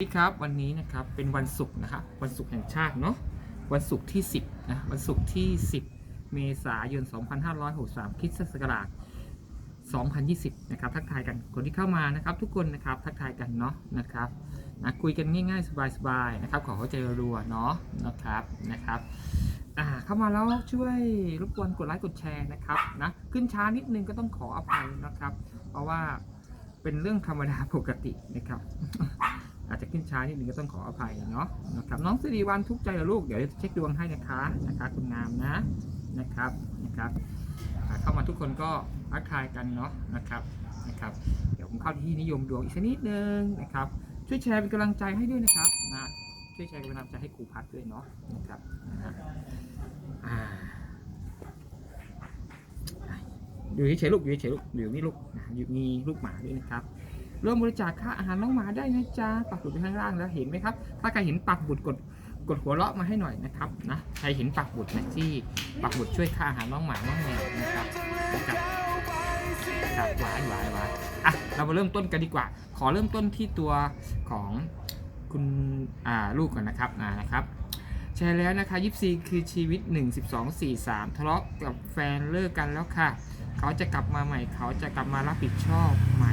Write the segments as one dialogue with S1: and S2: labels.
S1: สวัสดีครับวันนี้นะครับเป็นวันศุกร์นะครับวันศุกร์แห่งชาติเนาะวันศุกร์ที่ 10นะวันศุกร์ที่ 10 เมษายน 2563คริสตศักราช2020นะครับทักทายกันคนที่เข้ามานะครับ ทุกคนนะครับทักทายกันเนาะนะครับนะคุยกันง่าย ๆ สบายๆนะครับขอเข้าใจรัวๆเนาะนะครับนะครับอ่าเข้ามาแล้วช่วยรบกวนกดไลค์กดแชร์นะครับนะขึ้นช้านิดนึงก็ต้องขออภัยนะครับ เพราะว่าเป็นเรื่องธรรมดาปกตินะครับ อาจจะขึ้นช้านิดนึงก็ต้องขออภัยเนาะนะครับน้องสิริวันทุกใจเหรอลูกเดี๋ยวจะเช็คดวงให้นะคะนะคะคุณงามนะนะครับนะครับเข้ามาทุกคนก็ทักทายกันเนาะนะครับนะครับเดี๋ยวผมเข้าที่นิยมดวงอีกสักนิดนึงนะครับช่วยแชร์เป็นกำลังใจให้ด้วยนะครับนะช่วยแชร์เป็นกำลังใจให้ครูพัดด้วยเนาะนะครับอ่าอยู่เฉยๆลูกอยู่เฉยๆลูกอยู่นี่ลูกอยู่มีลูกหมาด้วยนะครับ ร่วมบริจาคค่าอาหารน้องหมาได้นะจ๊ะปักหมุดไปข้างล่างแล้วเห็นไหมครับ ถ้าใครเห็นปักหมุดกดกดหัวเราะมาให้หน่อยนะครับนะใครเห็นปักหมุดนะที่ปักหมุดช่วยค่าอาหารน้องหมาน้องแมวนะครับดับครับหวานหวานหวานอะเรามาเริ่มต้นกันดีกว่า ขอเริ่มต้นที่ตัวของคุณอ่าลูกก่อนนะครับอ่านะครับแชร์แล้วนะคะยิปซีคือชีวิต 1 12 4 3 ทะเลาะกับแฟนเลิกกันแล้วค่ะ เขาจะกลับมาใหม่เขาจะกลับมารับผิดชอบไหม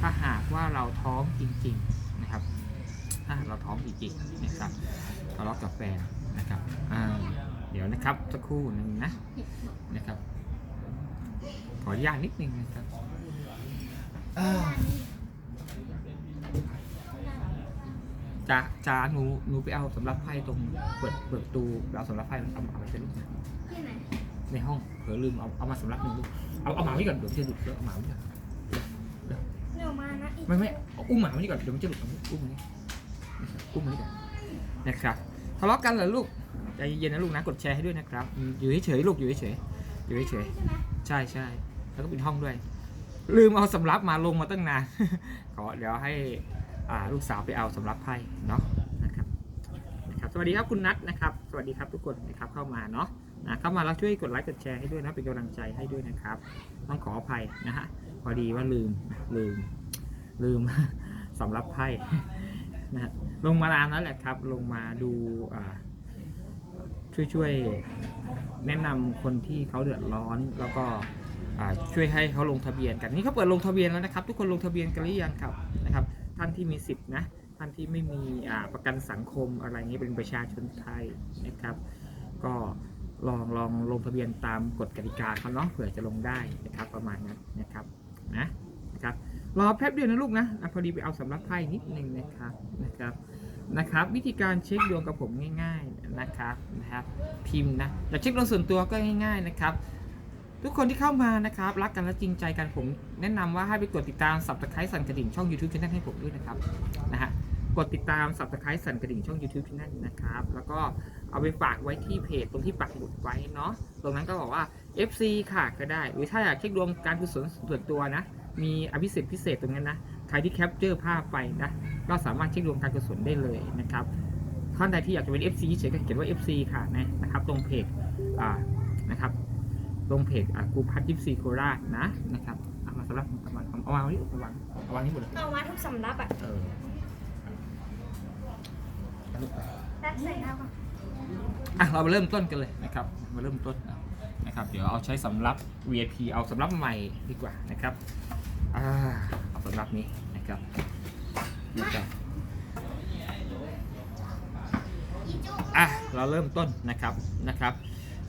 S1: ถ้าหากว่าเราท้องจริงๆนะครับ ถ้าเราท้องจริงๆนะครับทะเลาะกับแฟนนะครับอ่าเดี๋ยวนะครับสักครู่หนึ่งนะนะครับ ขออนุญาตนิดนึงนะครับจ้าจ้าหนูหนูไปเอาสำรับไพ่ตรงเปิดเปิดประตูเอาสำรับไพ่เอาเอาไปใช้ลูกนะ
S2: ที่ไหน
S1: ในห้องเผลอลืมเอาเอามาสำรับหนึ่งลูกเอาเอาหมาไว้ก่อนเดี๋ยวมันจะหลุดเดี๋ยวเอาหมาไว้ก่อน
S2: เดี๋ยวมานะอีก
S1: ไม่ไม่อุ้มหมาไว้นี่ก่อนเดี๋ยวมันจะหลุดอุ้มมันนี่อุ้มมันนี่ก่อนนะครับทะเลาะกันเหรอลูกใจเย็นนะลูกนะกดแชร์ให้ด้วยนะครับ อยู่เฉยๆลูกอยู่เฉยๆอยู่เฉย
S2: ใช่ไหม
S1: ๆใช่ใช่แล้วก็ปิดห้องด้วย ลืมเอาสำรับมาลงมาตั้งนานขอเดี๋ยวให้อ่าลูกสาวไปเอาสำรับไพ่เนาะนะครับนะครับ สวัสดีครับคุณนัทนะครับ สวัสดีครับทุกคนนะครับเข้ามาเนาะนะเข้ามาแล้วช่วยกดไลค์กดแชร์ให้ด้วยนะเป็นกำลังใจให้ด้วยนะครับ ต้องขออภัยนะฮะพอดีว่าลืมลืม ลืมสำรับไพ่นะฮะลงมานานแล้วแหละครับ ลงมาดูช่วยช่วยแนะนำคนที่เขาเดือดร้อนแล้วก็ช่วยให้เขาลงทะเบียนกันนี่เขาเปิดลงทะเบียนแล้วนะครับ ทุกคนลงทะเบียนกันหรือยังครับนะครับ ท่านที่มีสิทธินะท่านที่ไม่มีประกันสังคมอะไรเงี้ยเป็นประชาชนไทยนะครับ ก็ลองลองลงทะเบียนตามกฎกติกาเขาเนาะเผื่อจะลงได้นะครับประมาณนั้นนะครับนะนะครับ รอแป๊บเดียวนะลูกนะพอดีไปเอาสำรับไพ่นิดนึงนะครับนะครับนะครับ วิธีการเช็คดวงกับผมง่าย ๆนะครับนะครับ พิมพ์นะอยากเช็คดวงส่วนตัวก็ง่าย ๆนะครับ ทุกคนที่เข้ามานะครับ รักกันและจริงใจกันผม แนะนำว่าให้ไปกดติดตามสับตะไคร้สั่นกระดิ่งช่อง YouTube Channel ให้ผมด้วยนะครับนะฮะกดติดตามสับตะไคร้สั่นกระดิ่งช่อง YouTube Channel นะครับ แล้วก็เอาไปฝากไว้ที่เพจตรงที่ปักหมุดไว้เนาะตรงนั้นก็บอกว่า FC ค่ะก็ได้ หรือถ้าอยากเช็คดวงการกุศลส่วนตัวนะ มีอภิสิทธิ์พิเศษตรงนั้นนะ ใครที่แคปเจอร์ภาพไปนะ ก็สามารถเช็คดวงการกุศลได้เลยนะครับท่านใดที่อยากจะเป็น FC เฉยๆก็เขียนว่า FC ค่ะนะนะครับ ตรงเพจอ่านะครับ ตรงเพจอะกูพัดยิปซีโคราชนะนะครับเอามาสำหรับเอามาเอาวางไว้นี่เอาวางเอาวางนี่หมดเลย
S2: เอามาทุกสำรับอะ
S1: เออเอาลูกไป
S2: ตัดใส่น้ำก่อน
S1: อะเรามาเริ่มต้นกันเลยนะครับ มาเริ่มต้นเอานะครับ เดี๋ยวเอาใช้สำรับ VIP เอาสำรับใหม่ดีกว่านะครับ อ่าเอาสำรับนี้นะครับนะครับอะเราเริ่มต้นนะครับนะครับ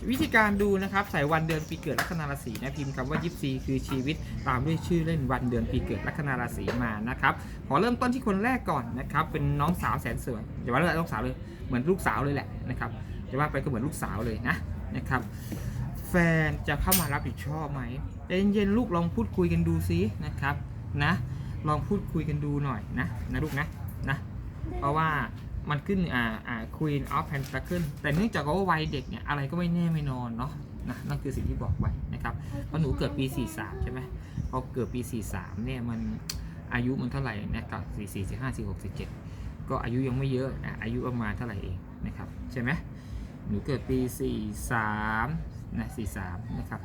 S1: วิธีการดูนะครับใส่วันเดือนปีเกิดลัคนาราศีนะพิมพ์คำว่ายิปซีคือชีวิตตามด้วยชื่อเล่นวันเดือนปีเกิดลัคนาราศีมานะครับขอเริ่มต้นที่คนแรกก่อนนะครับ เป็นน้องสาวแสนสวยอย่าว่าเรื่องน้องสาวเลยเหมือนลูกสาวเลยแหละนะครับจะว่าไปก็เหมือนลูกสาวเลยนะนะครับ แฟนจะเข้ามารับผิดชอบไหมใจเย็นๆลูกลองพูดคุยกันดูซินะครับนะลองพูดคุยกันดูหน่อยนะนะลูกนะนะเพราะว่ามันขึ้นอ่าอ่า Queen of Pentacle แต่เนื่องจากว่าวัยเด็กเนี่ยอะไรก็ไม่แน่ไม่นอนเนาะนะนั่นคือสิ่งที่บอกไว้นะครับเพราะหนูเกิดปี 43 ใช่ไหมพอเกิดปี 43 เนี่ยมันอายุมันเท่าไหร่นะครับ44 45 46 47 ก็อายุยังไม่เยอะนะอายุประมาณเท่าไหร่เองนะครับใช่ไหมหนูเกิดปี 43 นะ43นะครับ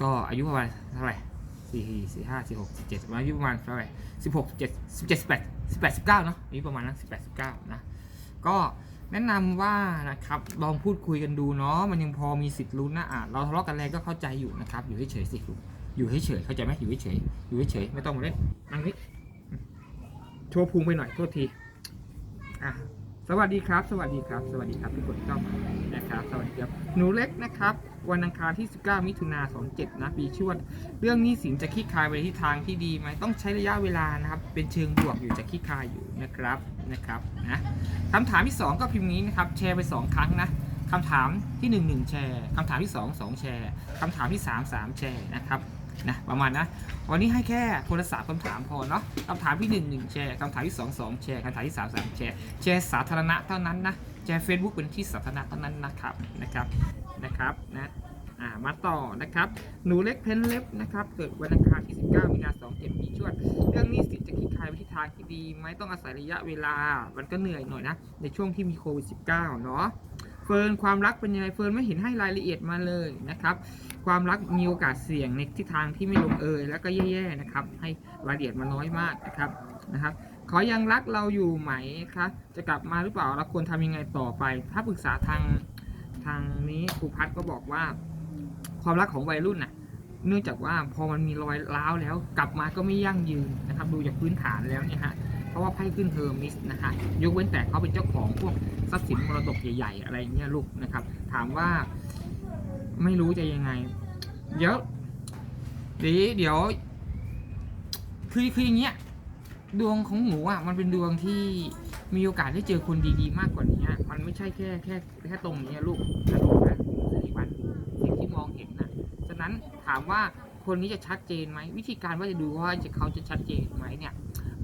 S1: ก็อายุประมาณเท่าไหร่สี่สี่ห้าสี่หกสิบเจ็ดอายุประมาณเท่าไหร่สิบหกสิบเจ็ดสิบเจ็ดสิบแปด18 19เนาะอายุประมาณนั้น18 19นะก็แนะนำว่านะครับลองพูดคุยกันดูเนาะมันยังพอมีสิทธิ์ลุ้นนะอะเราทะเลาะกันแรงก็เข้าใจอยู่นะครับ อยู่เฉยๆสิอยู่เฉยๆเข้าใจไหมอยู่เฉยๆอยู่เฉยๆไม่ต้องมาเล่นนั่งนี่โชว์พุงไปหน่อยโทษทีอะสวัสดีครับ สวัสดีครับ สวัสดีครับทุกคนที่เข้ามา ครับสวัสดีครับหนูเล็กนะครับ วันอังคารที่ 19 มิถุนา27 นะปีชวด เรื่องหนี้สินจะคลี่คลายไปที่ทางที่ดีไหมต้องใช้ระยะเวลานะครับ เป็นเชิงบวกอยู่จะคลี่คลายอยู่นะครับนะครับนะคำถามที่ 2 ก็พิมพ์นี้นะครับ แชร์ไป 2 ครั้งนะคำถามที่1 1แชร์คำถามที่ 2 2 แชร์คำถามที่ 3 3 แชร์นะครับนะประมาณนะวันนี้ให้แค่คนละสามคำถามพอเนาะคำถามที่1 1แชร์คำถามที่ 2 2 แชร์คำถามที่ 3 3 แชร์แชร์สาธารณะเท่านั้นนะแชร์ Facebook เป็นที่สาธารณะเท่านั้นนะครับนะครับนะครับนะอ่ามาต่อนะครับ หนูเล็กเพนเล็บนะครับ เกิดวันอังคารที่ 19 มีนา27 ปีชวด เรื่องนี้สิจะคลี่คลายไปที่ทางที่ดีไหมต้องอาศัยระยะเวลา มันก็เหนื่อยหน่อยนะ ในช่วงที่มีโควิด 19 เนาะเฟิร์นความรักเป็นยังไงเฟิร์นไม่เห็นให้รายละเอียดมาเลยนะครับ ความรักมีโอกาสเสี่ยงในทิศทางที่ไม่ลงเอย แล้วก็แย่ๆนะครับ ให้รายละเอียดมาน้อยมากนะครับนะครับ ขอยังรักเราอยู่ไหมคะจะกลับมาหรือเปล่าเราควรทำยังไงต่อไป ถ้าปรึกษาทางทางนี้ครูพัฒน์ก็บอกว่า ความรักของวัยรุ่นน่ะ เนื่องจากว่าพอมันมีรอยร้าวแล้ว กลับมาก็ไม่ยั่งยืนนะครับ ดูจากพื้นฐานแล้วเนี่ยฮะเพราะว่าไพ่ขึ้นเฮอร์มิสนะฮะยกเว้นแต่เขาเป็นเจ้าของพวกทรัพย์สินมรดกใหญ่ ๆ อะไรเงี้ยลูกนะครับ ถามว่าไม่รู้จะยังไง เดี๋ยวเดี๋ยวเดี๋ยวคือคืออย่างเงี้ย ดวงของหนูอะมันเป็นดวงที่มีโอกาสได้เจอคนดีๆมากกว่านี้อะมันไม่ใช่แค่แค่แค่ตรงนี้ลูกนะลูกนะสิริวัลสิ่งที่มองเห็นนะฉะนั้นถามว่าคนนี้จะชัดเจนไหมวิธีการว่าจะดูว่าจะเขาจะชัดเจนไหมเนี่ย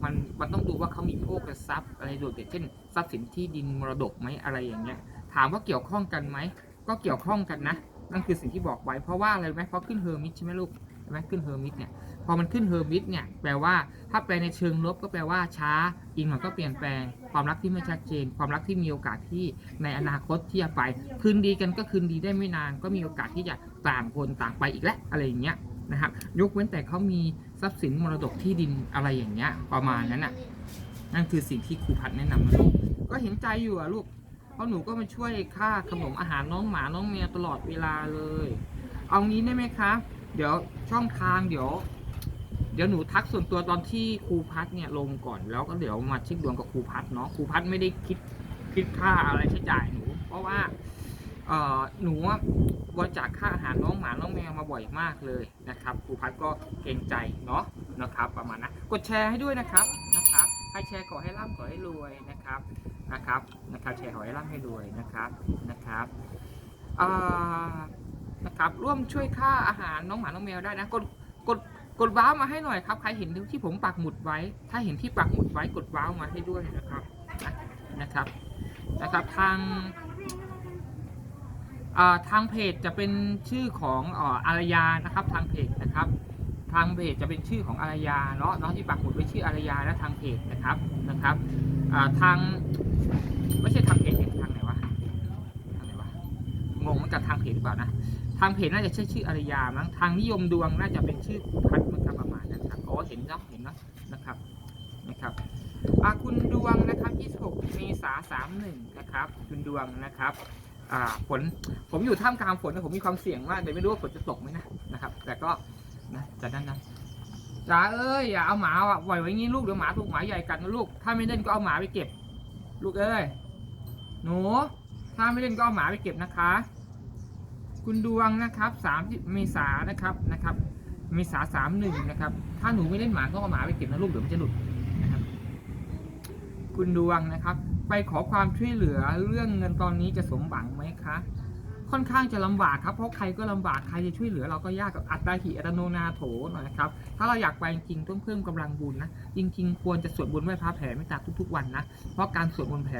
S1: มันมันต้องดูว่าเขามีโภคทรัพย์อะไรโดดเด่นเช่นทรัพย์สินที่ดินมรดกไหมอะไรอย่างเงี้ย ถามว่าเกี่ยวข้องกันไหมก็เกี่ยวข้องกันนะนั่นคือสิ่งที่บอกไว้เพราะว่าอะไรไหมเพราะขึ้นเฮอร์มิสใช่ไหมลูกใช่ไหมขึ้นเฮอร์มิสเนี่ย พอมันขึ้นเฮอร์มิสเนี่ยแปลว่าถ้าแปลในเชิงลบก็แปลว่าช้าอีกหน่อยก็เปลี่ยนแปลง ความรักที่ไม่ชัดเจน ความรักที่มีโอกาสที่ในอนาคตที่จะไป คืนดีกันก็คืนดีได้ไม่นาน ก็มีโอกาสที่จะต่างคนต่างไปอีกแล้วอะไรอย่างเงี้ยนะครับยกเว้นแต่เขามีทรัพย์สินมรดกที่ดินอะไรอย่างเงี้ยประมาณนั้นน่ะนั่นคือสิ่งที่ครูพัฒน์แนะนำนะลูกก็เห็นใจอยู่อะลูกเพราะหนูก็มาช่วยค่าขนมอาหารน้องหมาน้องแมวตลอดเวลาเลย เอางี้ได้ไหมคะ เดี๋ยวช่องทางเดี๋ยว เดี๋ยวหนูทักส่วนตัวตอนที่ครูพัฒเนี่ยลงก่อน แล้วก็เดี๋ยวมาเช็คดวงกับครูพัฒเนาะครูพัฒไม่ได้คิดคิดค่าอะไรใช้จ่ายหนู เพราะว่าเอ่อหนูบริจาคค่าอาหารน้องหมาน้องแมวมาบ่อยมากเลยนะครับครูพัฒก็เกรงใจเนาะนะครับ ประมาณนั้นกดแชร์ให้ด้วยนะครับนะครับใครแชร์ขอให้ร่ำขอให้รวยนะครับนะครับนะครับแชร์ขอให้ร่ำให้รวยนะครับนะครับอ่านะครับร่วมช่วยค่าอาหารน้องหมาน้องแมวได้นะกดกด กดว้าวมาให้หน่อยครับ ใครเห็นที่ผมปักหมุดไว้ ถ้าเห็นที่ปักหมุดไว้กดว้าวมาให้ด้วยนะครับนะครับนะครับทางอ่าทางเพจจะเป็นชื่อของอาอารยานะครับ ทางเพจนะครับ ทางเพจจะเป็นชื่อของอารยาเนาะเนาะที่ปักหมุดไว้ชื่ออารยานะทางเพจนะครับนะครับอ่าทางไม่ใช่ทางเพจทางไหนวะทางไหนวะงงมือนกับทางเพจหรือเปล่านะ ทางเพจน่าจะใช่ชื่ออารยามั้งทางนิยมดวงน่าจะเป็นชื่อครูพัฒน์มั้งครับประมาณนั้นครับอ๋อเห็นเนาะเห็นเนาะนะครับนะครับอาคุณดวงนะครับ26เมษายน31นะครับคุณดวงนะครับอ่าฝนผมอยู่ท่ามกลางฝนผมมีความเสี่ยงมากเลยไม่รู้ว่าฝนจะตกไหมนะนะครับ แต่ก็นะจะนั่นนะจ๋าเอ้ยอย่าเอาหมาอะปล่อยไว้งี้ลูกเดี๋ยวหมาถูกหมาใหญ่กัดนะลูกถ้าไม่เล่นก็เอาหมาไปเก็บ ลูกเอ้ยหนูถ้าไม่เล่นก็เอาหมาไปเก็บนะคะ คุณดวงนะครับ30เมษานะครับนะครับเมษาสามหนึ่งนะครับ ถ้าหนูไม่เล่นหมาก็เอาหมาไปเก็บนะลูกเดี๋ยวมันจะหลุดนะครับ คุณดวงนะครับ ไปขอความช่วยเหลือเรื่องเงินตอนนี้จะสมหวังไหมคะ ค่อนข้างจะลำบากครับเพราะใครก็ลำบากใครจะช่วยเหลือเราก็ยากกับอัตตาหิอัตโนนาโถหน่อยนะครับ ถ้าเราอยากไปจริงๆต้องเพิ่มกำลังบุญนะจริง ๆ ควรจะสวดบนต์ไหว้พระแผ่เมตตาทุกๆวันนะเพราะการสวดบนต์แผ่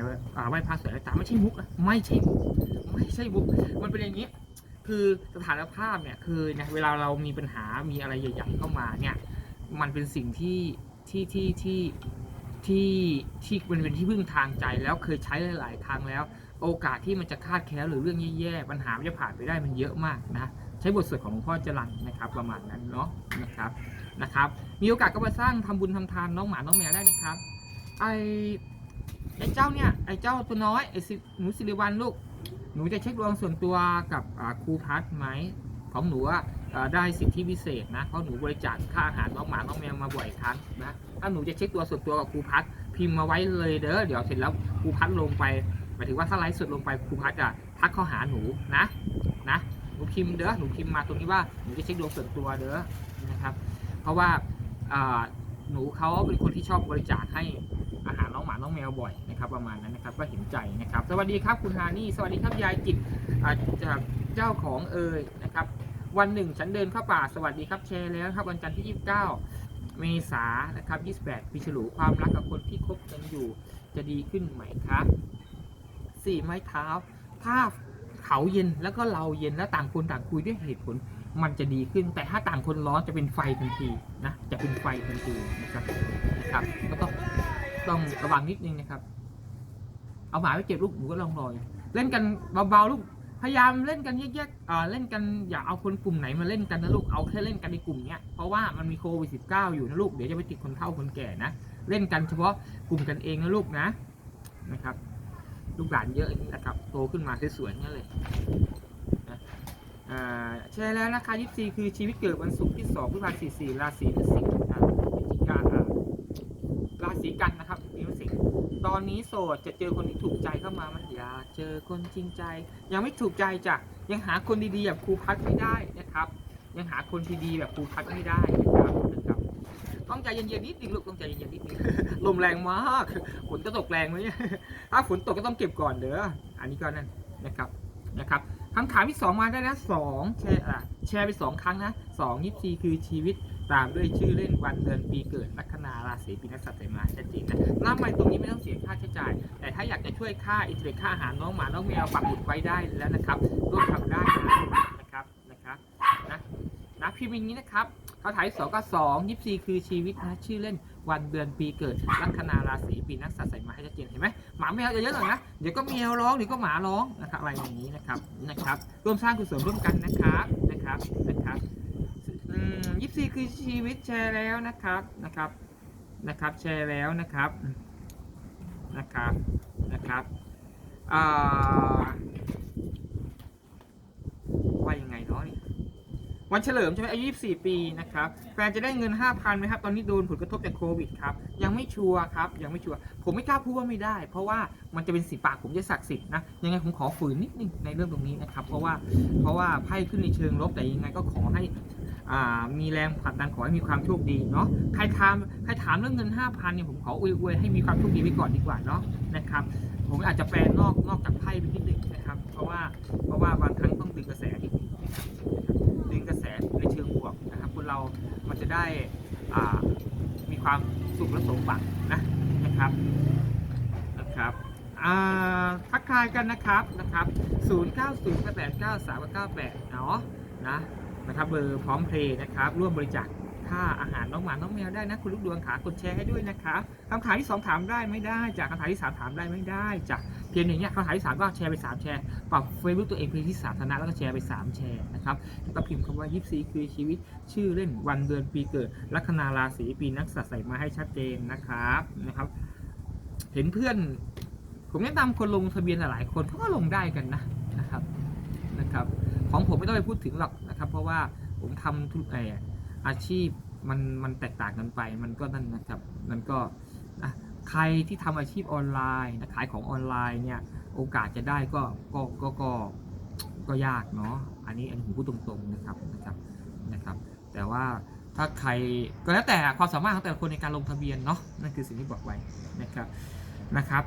S1: ไหว้พระสวดเมตตาไม่ใช่มุกนะไม่ใช่มุกไม่ใช่มุกมันเป็นอย่างนี้ คือสถานภาพเนี่ยคือเนี่ยเวลาเรามีปัญหามีอะไรใหญ่ ๆ เข้ามาเนี่ย มันเป็นสิ่งที่ที่ที่ที่ที่ที่มันเป็นที่พึ่งทางใจแล้วเคยใช้หลายๆครั้งแล้ว โอกาสที่มันจะคาดแคล้วหรือเรื่องแย่ๆปัญหาจะผ่านไปได้มันเยอะมากนะใช้บทสวดของหลวงพ่อจรันนะครับ ประมาณนั้นเนาะนะครับนะครับ มีโอกาสก็มาสร้างทำบุญทำทานน้องหมาน้องแมวได้นะครับไอไอเจ้าเนี่ยไอเจ้าตัวน้อยไอสิหนูสิริวัลลูก หนูจะเช็คดวงส่วนตัวกับครูพัฒไหมของหนูอะอ่าได้สิทธิพิเศษนะเพราะหนูบริจาคค่าอาหารน้องหมาน้องแมวมาบ่อยครั้งนะถ้าหนูจะเช็คตัวส่วนตัวกับครูพัฒพิมพ์มาไว้เลยเด้อเดี๋ยวเสร็จแล้วครูพัฒลงไปหมายถึงว่าถ้าไลฟ์สดลงไปครูพัฒจะทักข้าหาหนูนะนะหนูพิมพ์เด้อหนูพิมพ์มาตรงนี้ว่าหนูจะเช็คดวงส่วนตัวเด้อนะครับ เพราะว่าหนูเขาเป็นคนที่ชอบบริจาคให้ มาน้องแมวบ่อยนะครับ ประมาณนั้นนะครับก็เห็นใจนะครับ สวัสดีครับคุณฮานี่ สวัสดีครับยายจิตจากเจ้าของเอ่ยนะครับวันหนึ่งฉันเดินเข้าป่าสวัสดีครับแชร์แล้วครับวันจันทร์ที่ 29 เมษายนนะครับ 28 ปีฉลูความรักกับคนที่คบกันอยู่ จะดีขึ้นไหมครับสี่ไม้เท้า ถ้าเขาเย็นแล้วก็เราเย็นแล้วต่างคนต่างคุยด้วยเหตุผล มันจะดีขึ้น แต่ถ้าต่างคนร้อนจะเป็นไฟทันทีนะจะเป็นไฟทันทีนะครับนะครับก็ต้อง ต้องระวังนิดนึงนะครับ เอาหมาไปเก็บลูกหนูก็ลองรอยเล่นกันเบาๆลูกพยายามเล่นกันแยกๆอ่าเล่นกันอย่าเอาคนกลุ่มไหนมาเล่นกันนะลูก เอาแค่เล่นกันในกลุ่มเนี้ย เพราะว่ามันมีโควิดสิอยู่นะลูก เดี๋ยวจะไปติดคนเฒ่าคนแก่นะ เล่นกันเฉพาะกลุ่มกันเองนะลูกนะ นะครับ ลูกหลานเยอะนะครับ โตขึ้นมาสวยๆนั่นเลยนะอ่าแชร์แล้วนะคะยิปซีคือชีวิตเกิดวันศุกร์ที่2พฤษภาคม44ราศีพฤษภอ่าพฤศจิกาอ่าราศี กันนะครับมีพฤศจิกตอนนี้โสดจะเจอคนที่ถูกใจเข้ามามันอย่าเจอคนจริงใจ ยังไม่ถูกใจจ้ะยังหาคนดีๆแบบครูพัดไม่ได้นะครับ ยังหาคนดีๆแบบครูพัดไม่ได้นะครับนะครับต้องใจเย็นๆนิดนึงลูกต้องใจเย็นๆนิดนึงลมแรงมากฝนจะตกแรงไหมเนี่ยถ้าฝนตกก็ต้องเก็บก่อนเด้ออันนี้ก็นั่นนะครับนะครับคำถามที่สองมาได้แล้วสองแชร์แชร์ไปสองครั้งนะสองยิปซีคือชีวิต ตามด้วยชื่อเล่นวันเดือนปีเกิดลัคนาราศีปีนักสัตว์ใส่มาชัดเจนนะน้ำไปตรงนี้ไม่ต้องเสียค่าใช้จ่าย แต่ถ้าอยากจะช่วยค่าอินเทอร์เน็ตค่าอาหารน้องหมาน้องแมวปักหมุดไว้ได้แล้วนะครับร่วมทำได้นะนะครับนะครับนะนะพิมพ์อย่างนี้นะครับเขาถ่ายสองก็สองยิปซีคือชีวิตนะชื่อเล่นวันเดือนปีเกิดลัคนาราศีปีนักสัตว์ใส่มาให้ชัดเจนเห็นไหมหมาแมวเยอะๆหน่อยนะเดี๋ยวก็แมวร้องเดี๋ยวก็หมาร้องนะครับอะไรอย่างนี้นะครับนะครับ ร่วมสร้างกุศลร่วมกันนะครับนะครับนะครับ อืมยิปซีคือชีวิตแชร์แล้วนะครับนะครับนะครับ แชร์แล้วนะครับนะครับนะครับว่ายังไงเนาะนี่วันเฉลิมใช่ไหมอายุ24 ปีนะครับแฟนจะได้เงิน 5,000ไหมครับ ตอนนี้โดนผลกระทบจากโควิดครับยังไม่ชัวร์ครับยังไม่ชัวร์ผมไม่กล้าพูดว่าไม่ได้ เพราะว่ามันจะเป็นสีปากผมจะศักดิ์สิทธิ์นะยังไงผมขอฝืนนิดนึงในเรื่องตรงนี้นะครับ เพราะว่าเพราะว่าไพ่ขึ้นในเชิงลบแต่ยังไงก็ขอให้ มีแรงผลักดันขอให้มีความโชคดีเนาะใครถามใครถามเรื่องเงิน 5,000เนี่ยผมขออวยให้มีความโชคดีไว้ก่อนดีกว่าเนาะนะครับผมอาจจะแปลนอกนอกจากไพ่ไปนิดนึงนะครับ เพราะว่าเพราะว่าบางครั้งต้องดึงกระแสนิดนึงดึงกระแสในเชิงบวกนะครับคนเรามันจะได้มีความสุขและสมหวังนะนะครับนะครับทักทายกันนะครับนะครับ 0 9 0 8 9 3 9 8 เนาะนะ นะครับเบอร์พร้อมเพลย์นะครับ ร่วมบริจาคค่าอาหารน้องหมาน้องแมวได้นะคุณลูกดวงขากดแชร์ให้ด้วยนะครับคำถามที่ 2 ถามได้ไม่ได้จากคำถามที่ 3 ถามได้ไม่ได้จากเพียงอย่างเงี้ยคำถามที่ 3 ก็แชร์ไป 3 แชร์ปรับเฟซบุ๊กตัวเองเป็นที่สาธารณะแล้วก็แชร์ไป 3 แชร์นะครับแล้วก็พิมพ์คำว่ายิปซีคือชีวิต ชื่อเล่นวันเดือนปีเกิด ลัคนาราศีปีนักสัตว์ใส่มาให้ชัดเจนนะครับนะครับ เห็นเพื่อน ผมแนะนำคนลงทะเบียนหลายคนเขาก็ลงได้กันนะนะครับนะครับ ของผมไม่ต้องไปพูดถึงหรอกนะครับ เพราะว่าผมทำทุกไออาชีพมันมันแตกต่างกันไป มันก็นั่นนะครับ มันก็ใครที่ทำอาชีพออนไลน์นะขายของออนไลน์เนี่ยโอกาสจะได้ก็ก็ก็ก็ก็ยากเนาะอันนี้อันนี้ผมพูดตรงๆนะครับนะครับนะครับ แต่ว่าถ้าใครก็แล้วแต่ความสามารถของแต่ละคนในการลงทะเบียนเนาะนั่นคือสิ่งที่บอกไว้นะครับนะครับ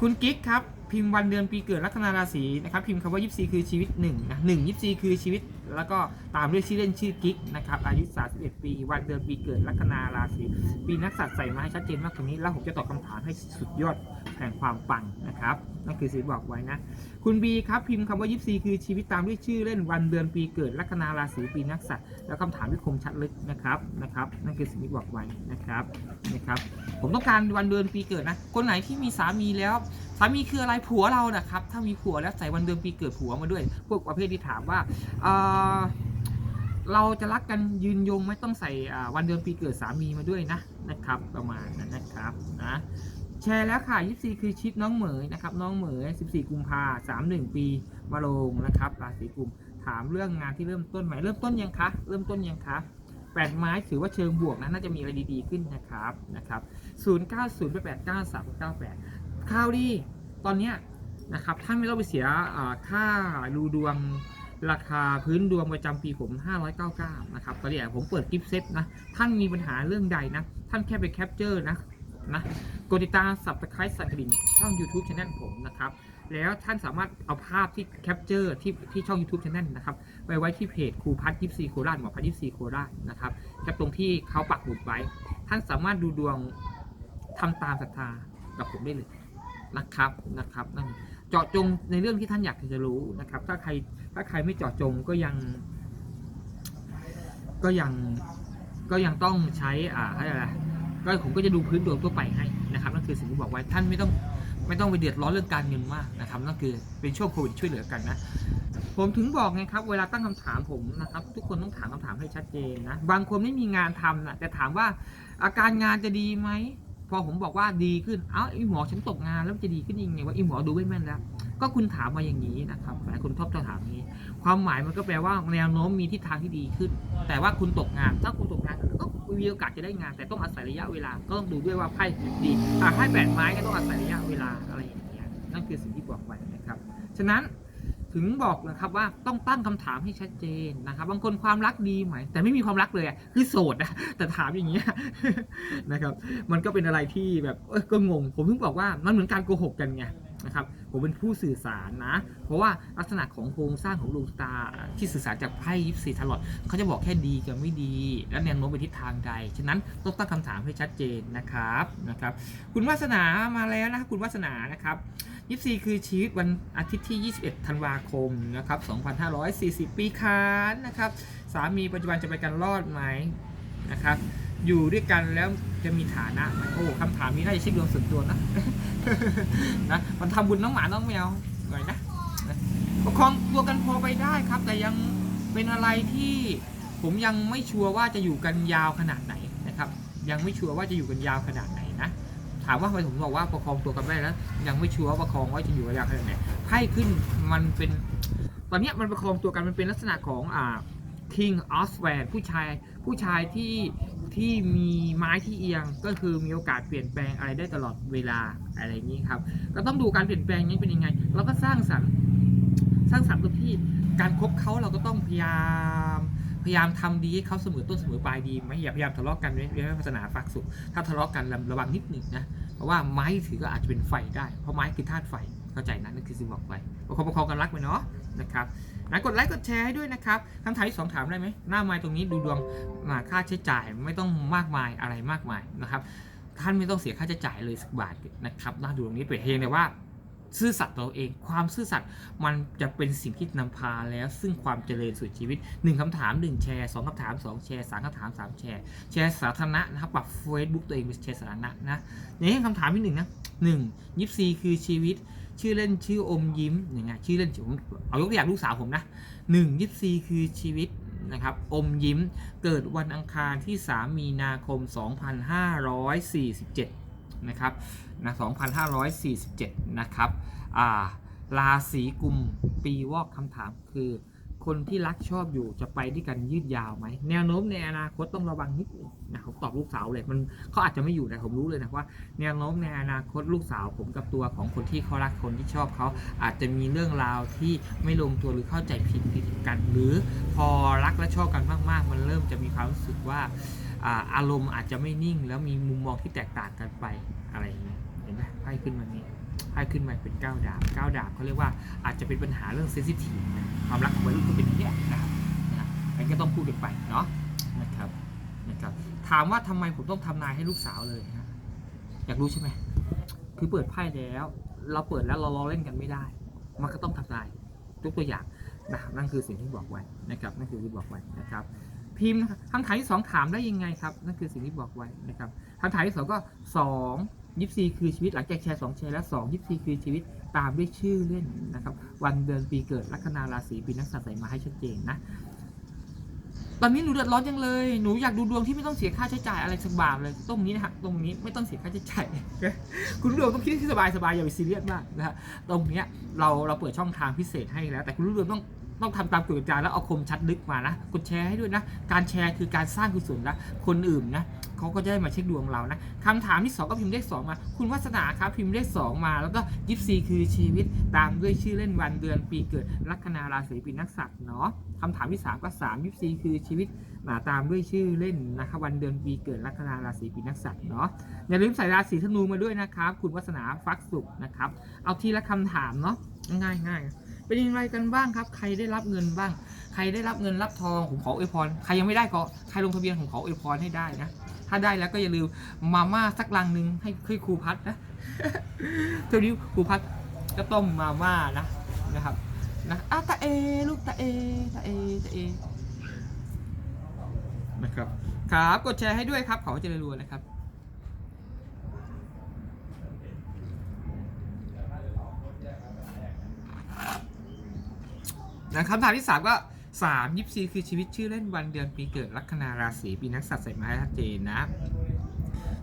S1: คุณกิ๊กครับ พิมพ์วันเดือนปีเกิดลัคนาราศีนะครับ พิมพ์คำว่ายิปซีคือชีวิต1นะหนึ่งยิปซีคือชีวิต แล้วก็ตามด้วยชื่อเล่นชื่อกิ๊กนะครับ อายุ 31 ปี วันเดือนปีเกิดลัคนาราศี ปีนักสัตว์ใส่มาให้ชัดเจนมากกว่านี้ แล้วผมจะตอบคำถามให้สุดยอดแห่งความปังนะครับ นั่นคือสีบอกไว้นะ คุณบีครับพิมพ์คำว่ายิปซีคือชีวิตตามด้วยชื่อเล่นวันเดือนปีเกิดลัคนาราศีปีนักสัตว์แล้วคำถามที่คมชัดลึกนะครับนะครับนั่นคือสิ่งที่บอกไว้นะครับนะครับผมต้องการวันเดือนปีเกิดนะ คนไหนที่มีสามีแล้ว สามีคืออะไรผัวเรานะครับ ถ้ามีผัวแล้วใส่วันเดือนปีเกิดผัวมาด้วย พวกประเภทที่ถามว่าเออเราจะรักกันยืนยงไม่ต้องใส่วันเดือนปีเกิดสามีมาด้วยนะนะครับ ประมาณนั้นนะครับนะ แชร์แล้วค่ะ 24 คือชิปน้องเหมยนะครับ น้องเหมย 14 กุมภา31ปีมาลงนะครับราศีกุม ถามเรื่องงานที่เริ่มต้นใหม่เริ่มต้นยังคะ เริ่มต้นยังคะแปดไม้ถือว่าเชิงบวกนะน่าจะมีอะไรดีๆขึ้นนะครับนะครับ090 8 9 3 9 8ข่าวดีตอนเนี้ยนะครับท่านไม่ต้องไปเสียค่าดูดวงราคาพื้นดวงประจำปีผม 599 นะครับตอนนี้ผมเปิดกิฟต์เซตนะ ท่านมีปัญหาเรื่องใดนะ ท่านแค่ไปแคปเจอร์นะ นะกดติดตามสับตะไคร้สั่นกระดิ่งช่อง YouTube Channel ผมนะครับ แล้วท่านสามารถเอาภาพที่แคปเจอร์ที่ที่ช่อง YouTube Channel นะครับไปไว้ที่เพจครูพัฒน์ยิปซีโคราชหมอพัฒน์ยิปซีโคราชนะครับแคปตรงที่เขาปักหมุดไว้ ท่านสามารถดูดวงทำตามศรัทธากับผมได้เลยนะครับนะครับนั่นเจาะจงในเรื่องที่ท่านอยากจะรู้นะครับ ถ้าใครถ้าใครไม่เจาะจงก็ยัง ก็ยังก็ยังต้องใช้อ่าอะไร ก็ผมก็จะดูพื้นดวงทั่วไปให้นะครับนั่นคือสิ่งที่บอกไว้ท่านไม่ต้องไม่ต้องไปเดือดร้อนเรื่องการเงินมากนะครับนั่นคือเป็นช่วงโควิดช่วยเหลือกันนะผมถึงบอกไงครับ เวลาตั้งคำถามผมนะครับ ทุกคนต้องถามคำถามให้ชัดเจนนะบางคนไม่มีงานทำนะแต่ถามว่าอาการงานจะดีไหมพอผมบอกว่าดีขึ้นเอ้าไอหมอฉันตกงานแล้วจะดีขึ้นยังไงว่าไอหมอดูไม่แม่นแล้ว ก็คุณถามมาอย่างนี้นะครับหลายคนชอบจะถามนี้ ความหมายมันก็แปลว่าแนวโน้มมีทิศทางที่ดีขึ้น แต่ว่าคุณตกงาน ถ้าคุณตกงานก็มีโอกาสจะได้งาน แต่ต้องอาศัยระยะเวลา ก็ต้องดูด้วยว่าไพ่ดีอ่าไพ่แปดไม้ก็ต้องอาศัยระยะเวลาอะไรอย่างเงี้ย นั่นคือสิ่งที่บอกไว้นะครับ ฉะนั้นถึงบอกนะครับว่าต้องตั้งคำถามให้ชัดเจนนะครับ บางคนความรักดีไหม แต่ไม่มีความรักเลยคือโสดนะแต่ถามอย่างเงี้ยนะครับ มันก็เป็นอะไรที่แบบก็งง ผมถึงบอกว่ามันเหมือนการโกหกกันไงนะครับ ผมเป็นผู้สื่อสารนะ เพราะว่าลักษณะของโครงสร้างของดวงตาที่สื่อสารจากไพ่ยิปซีทลอดเขาจะบอกแค่ดีกับไม่ดี และแนวโน้มไปทิศทางใด ฉะนั้นต้องตั้งคำถามให้ชัดเจนนะครับนะครับ คุณวาสนามาแล้วนะคุณวาสนานะครับยิปซีคือชีวิตวันอาทิตย์ที่ 21 ธันวาคมนะครับ 2540 ปีคานนะครับ สามีปัจจุบันจะไปกันรอดไหมนะครับ อยู่ด้วยกันแล้วจะมีฐานะไหมโอ้คำถามนี้น่าจะช็คดวงส่วนตัวนะนะมันทำบุญน้องหมาน้องแมวหน่อยนะประคองตัวกันพอไปได้ครับ แต่ยังเป็นอะไรที่ผมยังไม่ชัวร์ว่าจะอยู่กันยาวขนาดไหนนะครับ ยังไม่ชัวร์ว่าจะอยู่กันยาวขนาดไหนนะถามว่าทำไมผมบอกว่าประคองตัวกันได้แล้วยังไม่ชัวร์ว่าประคองว่าจะอยู่กันยาวขนาดไหนไพ่ขึ้นมันเป็น ตอนนี้มันประคองตัวกันมันเป็นลักษณะของอ่า King of s w a r d ผู้ชายผู้ชายที่ที่มีไม้ที่เอียงก็คือมีโอกาสเปลี่ยนแปลงอะไรได้ตลอดเวลาอะไรอย่างนี้ครับ ก็ต้องดูการเปลี่ยนแปลงนี้เป็นยังไง เราก็สร้างสรรค์สร้างสรรค์ตรงที่การคบเขาเราก็ต้องพยายามพยายามทำดีให้เขาเสมอต้นเสมอปลายดีไหมอย่าพยายามทะเลาะกันไม่ไม่พัฒนาฝากสุขถ้าทะเลาะกันระวังนิดหนึ่งนะเพราะว่าไม้ถือก็อาจจะเป็นไฟได้เพราะไม้คือธาตุไฟเข้าใจนะนั่นคือสิ่งบอกไปประคองประคองกันรักไปเนาะนะครับ นะกดไลค์กดแชร์ให้ด้วยนะครับคำถามที่สองถามได้ไหมหน้าไม้ตรงนี้ดูดวงมาค่าใช้จ่ายไม่ต้องมากมายอะไรมากมายนะครับท่านไม่ต้องเสียค่าใช้จ่ายเลยสักบาทนะครับหน้าดูตรงนี้เปรียบเทียงแต่ว่าซื่อสัตย์ตัวเอง ความซื่อสัตย์มันจะเป็นสิ่งที่นำพาแล้ว ซึ่งความเจริญสู่ชีวิต 1คำถาม 1 แชร์ 2คำถาม 2 แชร์ 3คำถาม 3 แชร์ แชร์สาธารณะนะครับปรับเฟซบุ๊กตัวเองเป็นแชร์สาธารณะนะอย่างนี้คำถามที่หนึ่งนะหนึ่งยิปซีคือชีวิต ชื่อเล่นชื่ออมยิ้มอย่างเงี้ยชื่อเล่นผมเอายกตัวอย่างลูกสาวผมนะหนึ่งยิปซีคือชีวิตนะครับอมยิ้มเกิดวันอังคารที่ 3 มีนาคม 2547 นะครับนะ2547 นะครับอ่าราศีกุมปีวอกคำถามคือ คนที่รักชอบอยู่จะไปด้วยกันยืดยาวไหมแนวโน้มในอนาคตต้องระวังนิดนึงนะผมตอบลูกสาวเลยมันเขาอาจจะไม่อยู่แต่ผมรู้เลยนะว่า แนวโน้มในอนาคตลูกสาวผมกับตัวของคนที่เขารักคนที่ชอบเขาอาจจะมีเรื่องราวที่ไม่ลงตัวหรือเข้าใจผิดผิดกัน หรือพอรักและชอบกันมาก ๆ มันเริ่มจะมีความรู้สึกว่าอ่าอารมณ์อาจจะไม่นิ่ง แล้วมีมุมมองที่แตกต่างกันไปอะไรอย่างเงี้ยเห็นไหมไพ่ขึ้นมานี้ ไพ่ขึ้นมาเป็นก้าวดาบก้าวดาบเขาเรียกว่าอาจจะเป็นปัญหาเรื่องเซนซิทีฟนะความรักของวัยรุ่นก็เป็นอย่างนี้ยนะครับนะอันก็ต้องพูดกันไปเนาะนะครับนะครับ ถามว่าทำไมผมต้องทำนายให้ลูกสาวเลยฮะอยากรู้ใช่ไหมคือเปิดไพ่แล้ว เราเปิดแล้วเราล้อเล่นกันไม่ได้ มันก็ต้องทำนายยกตัวอย่างนะครับนั่นคือสิ่งที่บอกไว้นะครับนั่นคือที่บอกไว้นะครับ พิมพ์ครับคำถามที่สองถามได้ยังไงครับ นั่นคือสิ่งที่บอกไว้นะครับคำถามที่สองก็สอง ยิปซีคือชีวิตหลังจากแชร์สองแชร์แล้วสองยิปซีคือชีวิตตามด้วยชื่อเล่นนะครับ วันเดือนปีเกิดลัคนาราศีปีนักษัตริย์ใส่มาให้ชัดเจนนะตอนนี้หนูเดือดร้อนจังเลย หนูอยากดูดวงที่ไม่ต้องเสียค่าใช้จ่ายอะไรสักบาทเลย ตรงนี้นะครับ ตรงนี้ไม่ต้องเสียค่าใช้จ่าย คุณดวงต้องคิดที่สบายสบายอย่าไปซีเรียสมากนะฮะ ตรงเนี้ยเราเราเปิดช่องทางพิเศษให้แล้ว แต่คุณดวงต้อง ต้องทำตามกฎกติกาแล้วเอาคมชัดลึกมานะกดแชร์ให้ด้วยนะ การแชร์คือการสร้างกุศลนะคนอื่นนะเขาก็จะได้มาเช็คดวงเรานะคำถามที่สองก็พิมพ์เลขสองมา คุณวัฒนาครับพิมพ์เลขสองมา แล้วก็ยิปซีคือชีวิตตามด้วยชื่อเล่นวันเดือนปีเกิดลัคนาราศีปีนักษัตว์เนาะคำถามที่สามก็สามยิปซีคือชีวิตมาตามด้วยชื่อเล่นนะครับวันเดือนปีเกิดลัคนาราศีปีนักษัตรเนาะอย่าลืมใส่ราศีธนูมาด้วยนะครับ คุณวัฒนาฟักสุขนะครับ เอาทีละคำถามเนาะง่ายง่ายๆ เป็นยังไงกันบ้างครับ ใครได้รับเงินบ้าง ใครได้รับเงินรับทองผมขออวยพร ใครยังไม่ได้ก็ใครลงทะเบียนผมขออวยพรให้ได้นะ ถ้าได้แล้วก็อย่าลืมมาม่าสักลังหนึ่งให้ให้ครูพัดนะเท่านี้ครูพัดก็ต้มมาม่านะนะครับนะอะตาเอ ลูกตาเอตาเอตาเอนะครับครับกดแชร์ให้ด้วยครับขอเจริญรวยนะครับ นะคำถามที่ 3 ก็3ยิปซีคือชีวิตชื่อเล่นวันเดือนปีเกิดลัคนาราศีปีนักสัตว์ใส่ไม้ชัดเจนนะ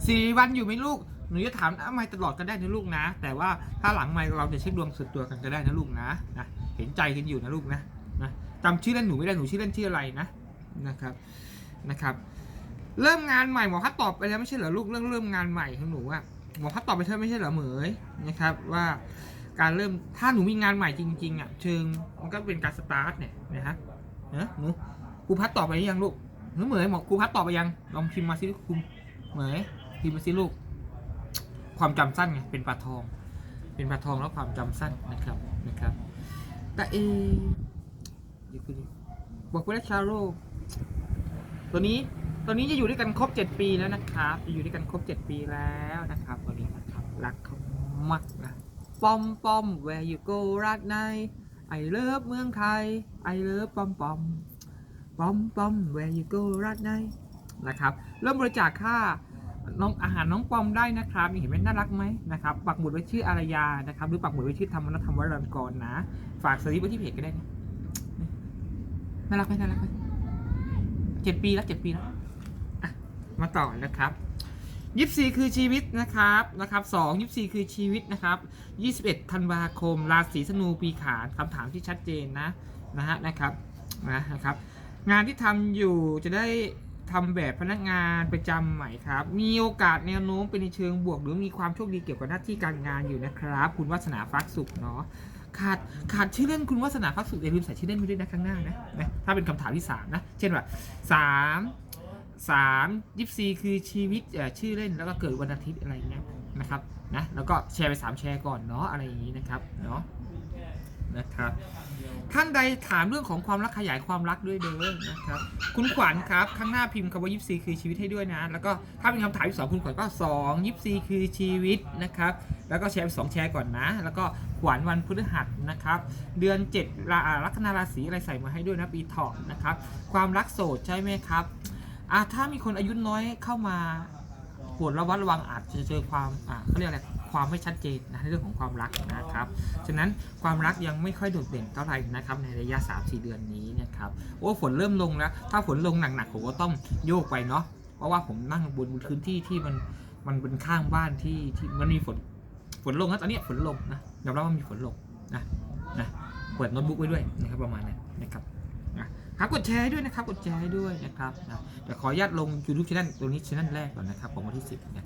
S1: สี่วันอยู่ไหมลูกหนูจะถามอ้าไม่ตลอดก็ได้นะลูกนะ แต่ว่าถ้าหลังไม่เราจะเช็คดวงส่วนตัวกันก็ได้นะลูกนะนะเห็นใจกันอยู่นะลูกนะนะจำชื่อเล่นหนูไม่ได้หนูชื่อเล่นชื่ออะไรนะนะครับนะครับ เริ่มงานใหม่หมอพัดตอบไปแล้วไม่ใช่เหรอลูกเรื่องเริ่มงานใหม่ของหนูอะหมอพัดตอบไปเธอไม่ใช่เหรอเหมยนะครับว่า การเริ่มถ้าหนูมีงานใหม่จริง ๆอะเชิงมันก็เป็นการสตาร์ทเนี่ยนะฮะเนอะหนูครูพัดตอบไปหรือยังลูกหนูเหมยหมอครูพัดตอบไปยังลองพิมพ์มาสิครูเหมยพิมพ์มาสิลูก ความจำสั้นไงเป็นปลาทอง เป็นปลาทองแล้วความจำสั้นนะครับนะครับ แต่เอเดี๋ยวคุณบอกว่าชาโรตัวนี้ตอนนี้จะอยู่ด้วยกันครบ 7 ปีแล้วนะครับ จะอยู่ด้วยกันครบ 7 ปีแล้วนะครับตอนนี้นะครับรักเขามาก ปอมปอม where you go รักใน I love เมืองไทย I love ปอมปอมปอมปอม where you go รักในนะครับ เริ่มบริจาคค่าน้องอาหารน้องปอมได้นะครับมีเห็นไหมน่ารักไหมนะครับปักหมุดไว้ชื่ออารยานะครับ หรือปักหมุดไว้ชื่อธรรมนัทธรรมวรกรนะ ฝากสลิปไว้ที่เพจก็ได้นะน่ารักไหมน่ารักไหมเจ็ดปีแล้วเจ็ดปีแล้วมาต่อนะครับ ยิปซีคือชีวิตนะครับนะครับสองยิปซีคือชีวิตนะครับยี่สิบเอ็ดธันวาคม ราศีธนูปีขานคำถามที่ชัดเจนนะนะฮะนะครับนะนะครับ งานที่ทำอยู่จะได้ทำแบบพนักงานประจำใหม่ครับ มีโอกาสแนวโน้มเป็นในเชิงบวก หรือมีความโชคดีเกี่ยวกับหน้าที่การงานอยู่นะครับ คุณวัฒนาฟักสุขเนาะขาดขาดชื่อเล่นคุณวัฒนาฟักสุขอย่าลืมใส่ชื่อเล่นไว้ด้วยนะข้างหน้านะนะถ้าเป็นคำถามที่สามนะ เช่นว่าสาม สามยิปซีคือชีวิตชื่อเล่นแล้วก็เกิดวันอาทิตย์อะไรเงี้ยนะครับนะแล้วก็แชร์ไปสามแชร์ก่อนเนาะอะไรอย่างนี้นะครับเนาะนะครับท่านใดถามเรื่องของความรักขยายความรักด้วยเด้อนะครับ คุณขวัญครับ ข้างหน้าพิมพ์คำว่ายิปซีคือชีวิตให้ด้วยนะ แล้วก็ถ้าเป็นคำถามที่สองคุณขวัญก็สองยิปซีคือชีวิตนะครับ แล้วก็แชร์ไปสองแชร์ก่อนนะ แล้วก็ขวัญวันพฤหัสนะครับ เดือนเจ็ดราอ่าลัคนาราศีอะไรใส่มาให้ด้วยนะปีเถาะนะครับ ความรักโสดใช่ไหมครับ อะถ้ามีคนอายุน้อยเข้ามาปวดระวัดระวังอาจจะเจอความอ่าเขาเรียกอะไรความไม่ชัดเจนนะในเรื่องของความรักนะครับ ฉะนั้นความรักยังไม่ค่อยโดดเด่นเท่าไหร่นะครับในระยะ 3-4 เดือนนี้นะครับ โอ้ฝนเริ่มลงแล้ว ถ้าฝนลงหนักๆผมก็ต้องโยกไปเนาะ เพราะว่าผมนั่งบนพื้นที่ที่มันมันเป็นข้างบ้านที่ที่มันมีฝนฝนลงแล้วตอนนี้ฝนลงนะยอมรับว่ามีฝนลงนะนะเปิดโน้ตบุ๊กไว้ด้วยนะครับประมาณนั้นนะครับ ครับกดแชร์ด้วยนะครับ กดแชร์ด้วยนะครับนะเดี๋ยวขออนุญาตลง YouTube channel ตัวนี้ channel แรกก่อนนะครับของวันที่ 10นะ